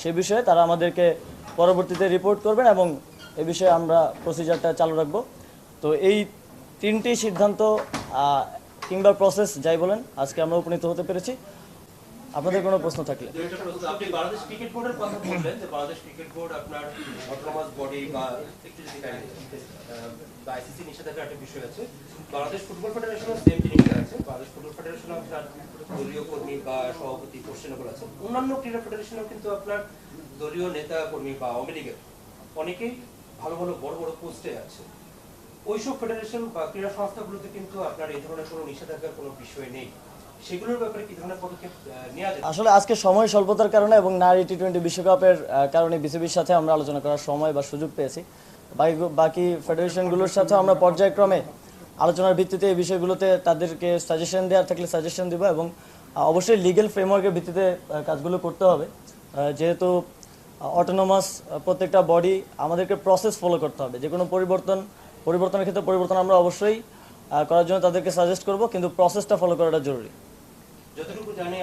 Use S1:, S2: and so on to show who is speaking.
S1: সে বিষয়ে তারা আমাদেরকে পরবর্তীতে রিপোর্ট করবেন এবং এ বিষয়ে আমরা প্রসিজারটা চালু রাখব। তো এই তিনটি সিদ্ধান্ত কিংবা প্রসেস যাই বলেন, আজকে আমরা উপনীত হতে পেরেছি। আপনাদের কোনো প্রশ্ন থাকলে।
S2: বাংলাদেশ ফুটবল সেম জিনিসটা আছে। বাংলাদেশ ফুটবল ফেডারেশনে দলীয় কর্মী বা সভাপতি কোশ্চেনেবল অন্যান্য ক্রীড়া ফেডারেশনেও কিন্তু আপনার দলীয় নেতা কর্মী বা আওয়ামী লীগের অনেকেই ভালো ভালো বড় বড় পোস্টে আছে। ফেডারেশন বা ক্রীড়া সংস্থাগুলোতে কিন্তু আপনার এই ধরনের কোনো নিষেধাজ্ঞার কোনো বিষয় নেই।
S1: আসলে আজকে সময় স্বল্পতার কারণে এবং নারী টি টোয়েন্টি বিশ্বকাপের কারণে বিসিবির সাথে আমরা আলোচনা করার সময় বা সুযোগ পেয়েছি। বাকি বাকি ফেডারেশনগুলোর সাথে আমরা পর্যায়ক্রমে আলোচনার ভিত্তিতে এই বিষয়গুলোতে তাদেরকে সাজেশন দেওয়ার থাকলে সাজেশন দেবো এবং অবশ্যই লিগেল ফ্রেমওয়ার্কের ভিত্তিতে কাজগুলো করতে হবে। যেহেতু অটোনোমাস প্রত্যেকটা বডি আমাদেরকে প্রসেস ফলো করতে হবে। যে কোনো পরিবর্তন, পরিবর্তনের ক্ষেত্রে পরিবর্তন আমরা অবশ্যই করার জন্য তাদেরকে সাজেস্ট করব, কিন্তু প্রসেসটা ফলো করাটা জরুরি।
S2: যতটুকু জানি